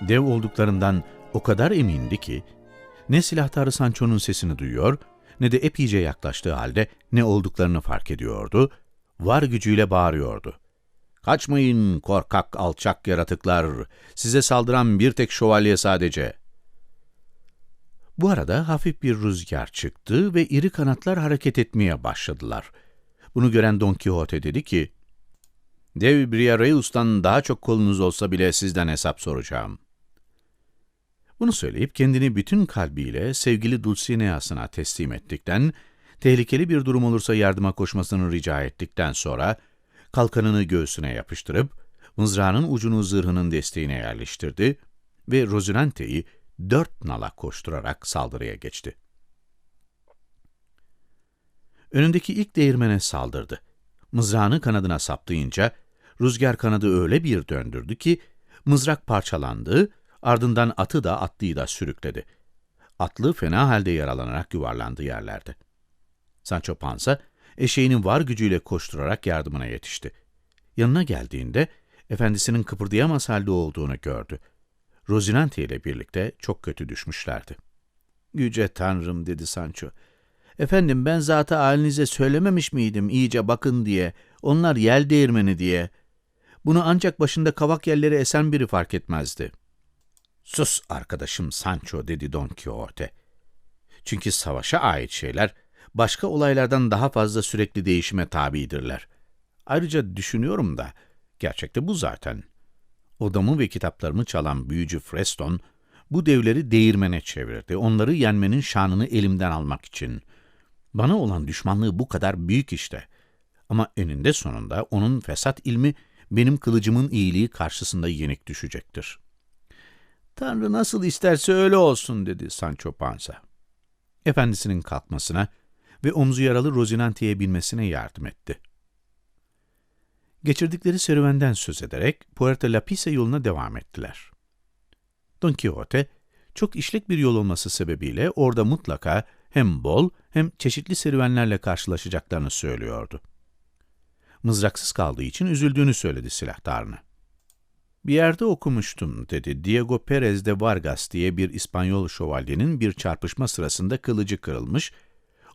Dev olduklarından o kadar emindi ki, ne silahtarı Sancho'nun sesini duyuyor, ne de epeyce yaklaştığı halde ne olduklarını fark ediyordu, var gücüyle bağırıyordu. Kaçmayın korkak alçak yaratıklar, size saldıran bir tek şövalye sadece. Bu arada hafif bir rüzgar çıktı ve iri kanatlar hareket etmeye başladılar. Bunu gören Don Quixote dedi ki, Dev Briareus'tan daha çok kolunuz olsa bile sizden hesap soracağım. Bunu söyleyip kendini bütün kalbiyle sevgili Dulcinea'sına teslim ettikten, tehlikeli bir durum olursa yardıma koşmasını rica ettikten sonra, kalkanını göğsüne yapıştırıp, mızrağının ucunu zırhının desteğine yerleştirdi ve Rozinante'yi dört nala koşturarak saldırıya geçti. Önündeki ilk değirmene saldırdı. Mızrağını kanadına saplayınca, rüzgar kanadı öyle bir döndürdü ki, mızrak parçalandı, ardından atı da atlıyı da sürükledi. Atlı fena halde yaralanarak yuvarlandı yerlerde. Sancho Panza, eşeğinin var gücüyle koşturarak yardımına yetişti. Yanına geldiğinde, efendisinin kıpırdayamaz halde olduğunu gördü. Rozinante ile birlikte çok kötü düşmüşlerdi. Yüce Tanrım dedi Sancho. Efendim ben zaten halinize söylememiş miydim iyice bakın diye, onlar yel değirmeni diye. Bunu ancak başında kavak yelleri esen biri fark etmezdi. Sus arkadaşım Sancho dedi Don Quixote. Çünkü savaşa ait şeyler başka olaylardan daha fazla sürekli değişime tabidirler. Ayrıca düşünüyorum da, gerçekte bu zaten. Odamı ve kitaplarımı çalan büyücü Freston, bu devleri değirmene çevirdi, onları yenmenin şanını elimden almak için. Bana olan düşmanlığı bu kadar büyük işte. Ama eninde sonunda onun fesat ilmi benim kılıcımın iyiliği karşısında yenik düşecektir. Tanrı nasıl isterse öyle olsun dedi Sancho Panza. Efendisinin kalkmasına ve omzu yaralı Rozinante'ye binmesine yardım etti. Geçirdikleri serüvenden söz ederek Puerto Lapise yoluna devam ettiler. Don Quixote, çok işlek bir yol olması sebebiyle orada mutlaka hem bol hem çeşitli serüvenlerle karşılaşacaklarını söylüyordu. Mızraksız kaldığı için üzüldüğünü söyledi silahtarına. Bir yerde okumuştum, dedi. Diego Perez de Vargas diye bir İspanyol şövalyenin bir çarpışma sırasında kılıcı kırılmış,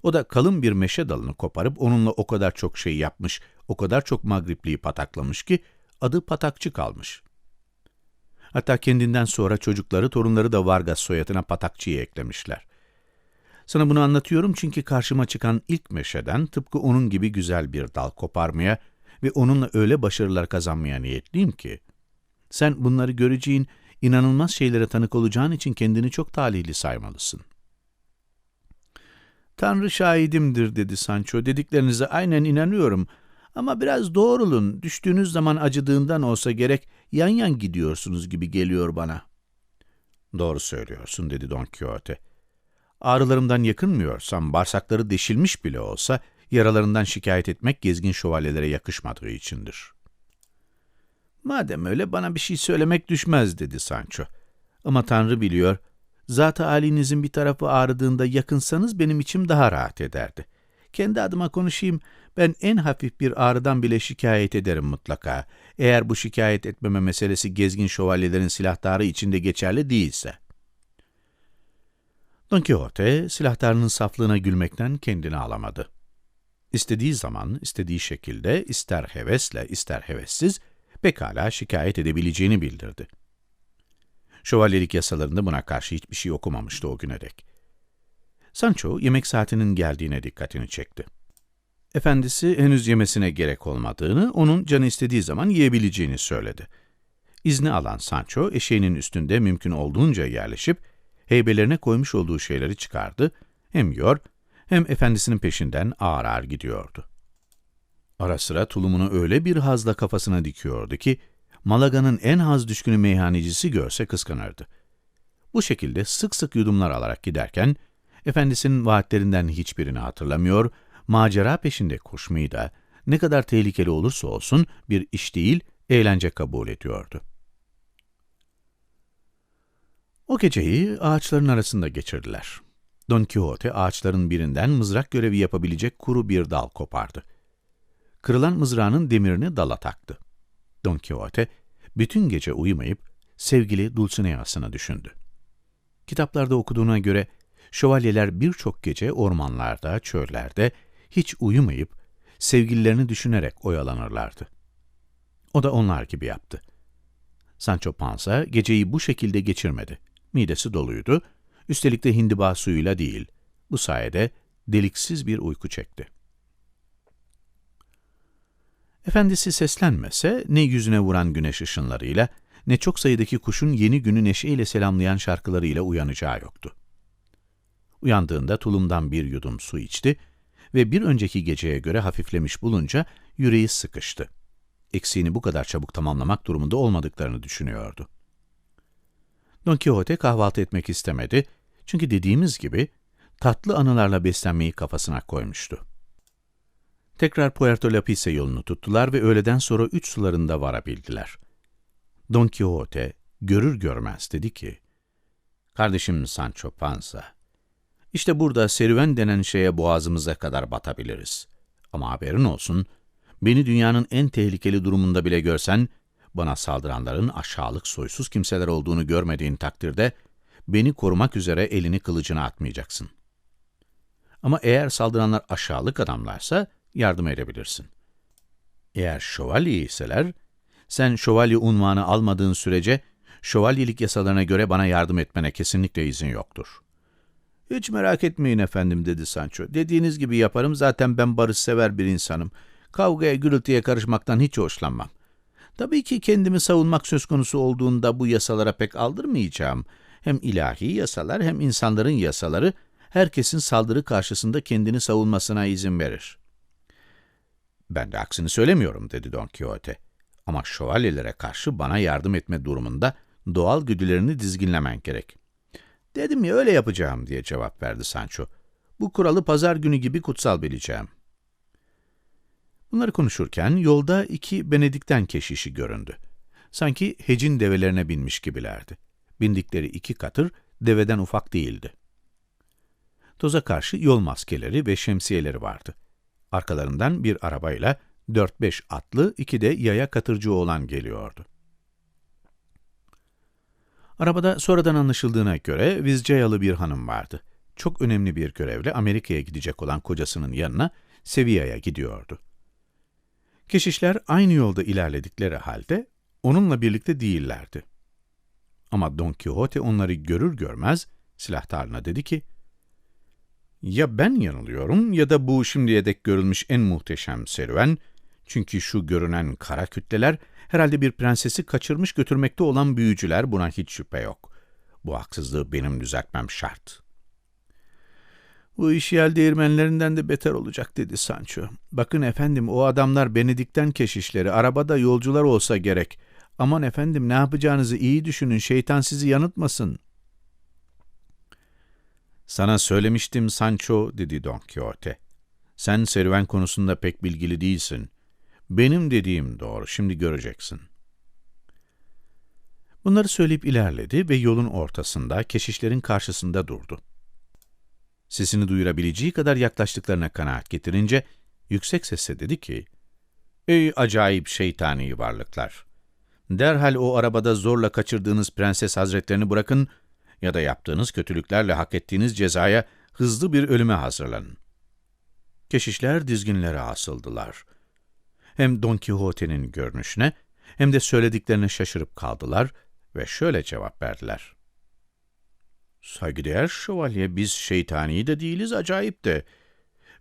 o da kalın bir meşe dalını koparıp onunla o kadar çok şey yapmış, o kadar çok Magripli'yi pataklamış ki adı patakçı kalmış. Hatta kendinden sonra çocukları, torunları da Vargas soyadına patakçıyı eklemişler. Sana bunu anlatıyorum çünkü karşıma çıkan ilk meşeden tıpkı onun gibi güzel bir dal koparmaya ve onunla öyle başarılar kazanmaya niyetliyim ki, sen bunları göreceğin, inanılmaz şeylere tanık olacağın için kendini çok talihli saymalısın. Tanrı şahidimdir dedi Sancho. Dediklerinize aynen inanıyorum. Ama biraz doğrulun. Düştüğünüz zaman acıdığından olsa gerek yan yan gidiyorsunuz gibi geliyor bana. Doğru söylüyorsun dedi Don Quixote. Ağrılarımdan yakınmıyorsam, bağırsakları deşilmiş bile olsa, yaralarından şikayet etmek gezgin şövalyelere yakışmadığı içindir. Madem öyle bana bir şey söylemek düşmez dedi Sancho. Ama Tanrı biliyor, zat halinizin bir tarafı ağrıdığında yakınsanız benim içim daha rahat ederdi. Kendi adıma konuşayım, ben en hafif bir ağrıdan bile şikayet ederim mutlaka. Eğer bu şikayet etmeme meselesi gezgin şövalyelerin silahtarı içinde geçerli değilse. Don Quixote, silahtarının saflığına gülmekten kendini alamadı. İstediği zaman, istediği şekilde, ister hevesle, ister hevessiz, pekala şikayet edebileceğini bildirdi. Şövalyelik yasalarında buna karşı hiçbir şey okumamıştı o güne dek. Sancho, yemek saatinin geldiğine dikkatini çekti. Efendisi henüz yemesine gerek olmadığını, onun canı istediği zaman yiyebileceğini söyledi. İzni alan Sancho, eşeğinin üstünde mümkün olduğunca yerleşip, heybelerine koymuş olduğu şeyleri çıkardı, hem yiyor, hem efendisinin peşinden ağır ağır gidiyordu. Ara sıra tulumunu öyle bir hazla kafasına dikiyordu ki, Malaga'nın en haz düşkünü meyhanecisi görse kıskanırdı. Bu şekilde sık sık yudumlar alarak giderken, efendisinin vaatlerinden hiçbirini hatırlamıyor, macera peşinde koşmayı da, ne kadar tehlikeli olursa olsun bir iş değil, eğlence kabul ediyordu. O geceyi ağaçların arasında geçirdiler. Don Quixote ağaçların birinden mızrak görevi yapabilecek kuru bir dal kopardı. Kırılan mızrağının demirini dala taktı. Don Quixote bütün gece uyumayıp sevgili Dulcinea'sını düşündü. Kitaplarda okuduğuna göre şövalyeler birçok gece ormanlarda, çöllerde hiç uyumayıp sevgililerini düşünerek oyalanırlardı. O da onlar gibi yaptı. Sancho Panza geceyi bu şekilde geçirmedi. Midesi doluydu, üstelik de hindiba suyuyla değil. Bu sayede deliksiz bir uyku çekti. Efendisi seslenmese ne yüzüne vuran güneş ışınlarıyla ne çok sayıdaki kuşun yeni günü neşeyle selamlayan şarkılarıyla uyanacağı yoktu. Uyandığında tulumdan bir yudum su içti ve bir önceki geceye göre hafiflemiş bulunca yüreği sıkıştı. Eksiğini bu kadar çabuk tamamlamak durumunda olmadıklarını düşünüyordu. Don Quixote kahvaltı etmek istemedi çünkü dediğimiz gibi tatlı anılarla beslenmeyi kafasına koymuştu. Tekrar Puerto Lapice yolunu tuttular ve öğleden sonra üç sularında varabildiler. Don Quixote görür görmez dedi ki, Kardeşim Sancho Panza, işte burada serüven denen şeye boğazımıza kadar batabiliriz. Ama haberin olsun, beni dünyanın en tehlikeli durumunda bile görsen, bana saldıranların aşağılık soysuz kimseler olduğunu görmediğin takdirde, beni korumak üzere elini kılıcına atmayacaksın. Ama eğer saldıranlar aşağılık adamlarsa, yardım edebilirsin. Eğer şövalye iseler, sen şövalye unvanı almadığın sürece, şövalyelik yasalarına göre bana yardım etmene kesinlikle izin yoktur. Hiç merak etmeyin efendim, dedi Sancho. Dediğiniz gibi yaparım, zaten ben barış sever bir insanım. Kavgaya, gürültüye karışmaktan hiç hoşlanmam. Tabii ki kendimi savunmak söz konusu olduğunda bu yasalara pek aldırmayacağım. Hem ilahi yasalar hem insanların yasaları herkesin saldırı karşısında kendini savunmasına izin verir. Ben de aksini söylemiyorum, dedi Don Quixote. Ama şövalyelere karşı bana yardım etme durumunda doğal güdülerini dizginlemen gerek. Dedim ya öyle yapacağım, diye cevap verdi Sancho. Bu kuralı pazar günü gibi kutsal bileceğim. Bunları konuşurken yolda iki Benedikten keşişi göründü. Sanki hecin develerine binmiş gibilerdi. Bindikleri iki katır deveden ufak değildi. Toza karşı yol maskeleri ve şemsiyeleri vardı. Arkalarından bir arabayla 4-5 atlı, iki de yaya katırcı olan geliyordu. Arabada sonradan anlaşıldığına göre Vizcayalı bir hanım vardı. Çok önemli bir görevle Amerika'ya gidecek olan kocasının yanına Sevilla'ya gidiyordu. Keşişler aynı yolda ilerledikleri halde onunla birlikte değillerdi. Ama Don Quixote onları görür görmez silahtarına dedi ki, ya ben yanılıyorum ya da bu şimdiye dek görülmüş en muhteşem serüven, çünkü şu görünen kara kütleler herhalde bir prensesi kaçırmış götürmekte olan büyücüler buna hiç şüphe yok. Bu haksızlığı benim düzeltmem şart. Bu iş yel değirmenlerinden de beter olacak dedi Sancho. Bakın efendim o adamlar Benedikten keşişleri, arabada yolcular olsa gerek. Aman efendim ne yapacağınızı iyi düşünün, şeytan sizi yanıltmasın. Sana söylemiştim Sancho, dedi Don Quixote. Sen serüven konusunda pek bilgili değilsin. Benim dediğim doğru, şimdi göreceksin. Bunları söyleyip ilerledi ve yolun ortasında, keşişlerin karşısında durdu. Sesini duyurabileceği kadar yaklaştıklarına kanaat getirince, yüksek sesle dedi ki, Ey acayip şeytani varlıklar! Derhal o arabada zorla kaçırdığınız prenses hazretlerini bırakın ya da yaptığınız kötülüklerle hak ettiğiniz cezaya hızlı bir ölüme hazırlanın. Keşişler dizginlere asıldılar. Hem Don Quixote'nin görünüşüne hem de söylediklerine şaşırıp kaldılar ve şöyle cevap verdiler. Saygıdeğer şövalye, biz şeytani de değiliz, acayip de.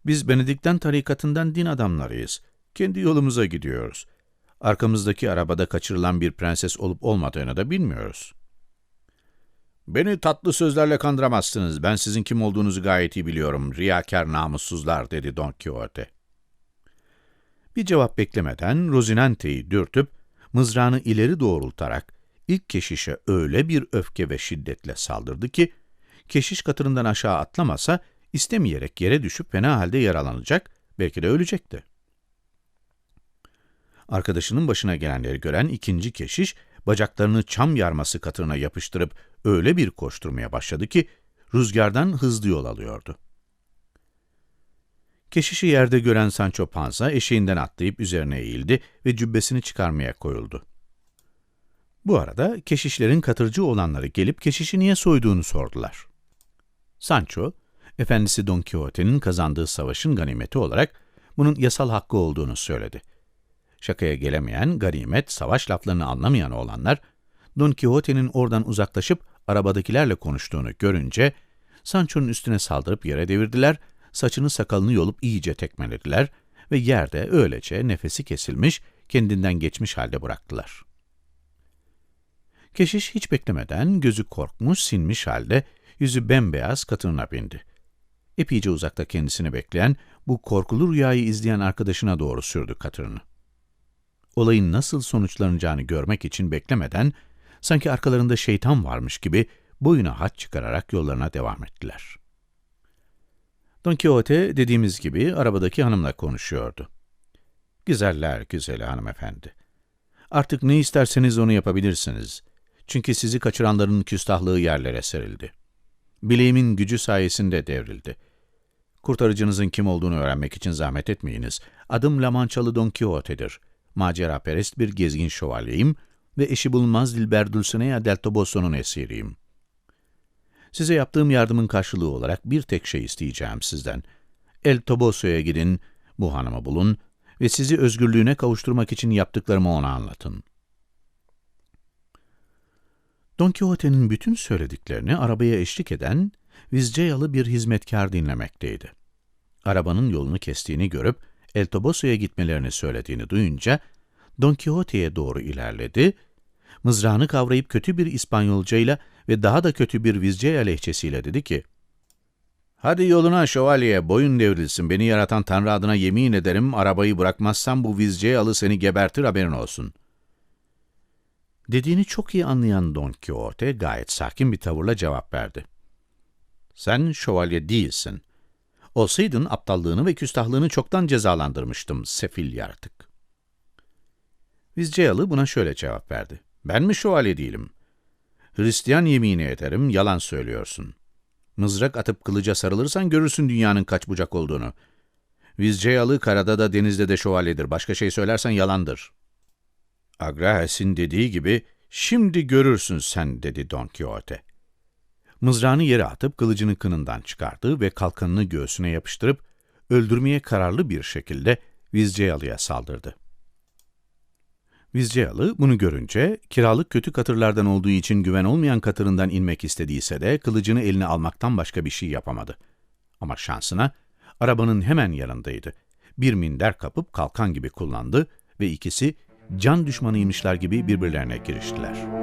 Biz Benedikten tarikatından din adamlarıyız. Kendi yolumuza gidiyoruz. Arkamızdaki arabada kaçırılan bir prenses olup olmadığını da bilmiyoruz.'' Beni tatlı sözlerle kandıramazsınız. Ben sizin kim olduğunuzu gayet iyi biliyorum. Riyakar namussuzlar, dedi Don Quixote. Bir cevap beklemeden Rozinante'yi dürtüp, mızrağını ileri doğrultarak ilk keşişe öyle bir öfke ve şiddetle saldırdı ki, keşiş katırından aşağı atlamasa, istemeyerek yere düşüp fena halde yaralanacak, belki de ölecekti. Arkadaşının başına gelenleri gören ikinci keşiş, bacaklarını çam yarması katırına yapıştırıp öyle bir koşturmaya başladı ki, rüzgardan hızlı yol alıyordu. Keşişi yerde gören Sancho Panza eşeğinden atlayıp üzerine eğildi ve cübbesini çıkarmaya koyuldu. Bu arada keşişlerin katırcı olanları gelip keşişi niye soyduğunu sordular. Sancho, efendisi Don Quixote'nin kazandığı savaşın ganimeti olarak bunun yasal hakkı olduğunu söyledi. Şakaya gelemeyen, ganimet, savaş laflarını anlamayan olanlar, Don Quixote'nin oradan uzaklaşıp arabadakilerle konuştuğunu görünce, Sancho'nun üstüne saldırıp yere devirdiler, saçını sakalını yolup iyice tekmelediler ve yerde öylece nefesi kesilmiş, kendinden geçmiş halde bıraktılar. Keşiş hiç beklemeden gözü korkmuş, sinmiş halde yüzü bembeyaz katırına bindi. Epeyce uzakta kendisini bekleyen, bu korkulu rüyayı izleyen arkadaşına doğru sürdü katırını. Olayın nasıl sonuçlanacağını görmek için beklemeden, sanki arkalarında şeytan varmış gibi boyuna haç çıkararak yollarına devam ettiler. Don Quixote dediğimiz gibi arabadaki hanımla konuşuyordu. Güzeller güzeli hanımefendi. Artık ne isterseniz onu yapabilirsiniz. Çünkü sizi kaçıranların küstahlığı yerlere serildi. Bileğimin gücü sayesinde devrildi. Kurtarıcınızın kim olduğunu öğrenmek için zahmet etmeyiniz. Adım Lamançalı Don Quixote'dir. Macera perest bir gezgin şövalyeyim ve eşi bulunmaz Dilber Dulcinea del Toboso'nun esiriyim. Size yaptığım yardımın karşılığı olarak bir tek şey isteyeceğim sizden. El Toboso'ya gidin, bu hanımı bulun ve sizi özgürlüğüne kavuşturmak için yaptıklarımı ona anlatın. Don Quixote'nin bütün söylediklerini arabaya eşlik eden Vizcayalı bir hizmetkar dinlemekteydi. Arabanın yolunu kestiğini görüp El Toboso'ya gitmelerini söylediğini duyunca Don Quixote'ye doğru ilerledi, mızrağını kavrayıp kötü bir İspanyolcayla ve daha da kötü bir Vizcaya lehçesiyle dedi ki, ''Hadi yoluna şövalye, boyun devrilsin, beni yaratan Tanrı adına yemin ederim, arabayı bırakmazsan bu Vizcayalı seni gebertir haberin olsun.'' Dediğini çok iyi anlayan Don Quixote gayet sakin bir tavırla cevap verdi. ''Sen şövalye değilsin. Olsaydın aptallığını ve küstahlığını çoktan cezalandırmıştım, sefil yaratık.'' Vizcayalı buna şöyle cevap verdi. ''Ben mi şövalye değilim?'' Hristiyan yemini ederim, yalan söylüyorsun. Mızrak atıp kılıca sarılırsan görürsün dünyanın kaç bucak olduğunu. Vizcayalı karada da denizde de şövalyedir, başka şey söylersen yalandır. Agraes'in dediği gibi, şimdi görürsün sen, dedi Don Quixote. Mızrağını yere atıp kılıcını kınından çıkardı ve kalkanını göğsüne yapıştırıp, öldürmeye kararlı bir şekilde Vizcayalı'ya saldırdı. Vizcayalı bunu görünce, kiralık kötü katırlardan olduğu için güven olmayan katırından inmek istediyse de kılıcını eline almaktan başka bir şey yapamadı. Ama şansına, arabanın hemen yanındaydı. Bir minder kapıp kalkan gibi kullandı ve ikisi can düşmanıymışlar gibi birbirlerine giriştiler.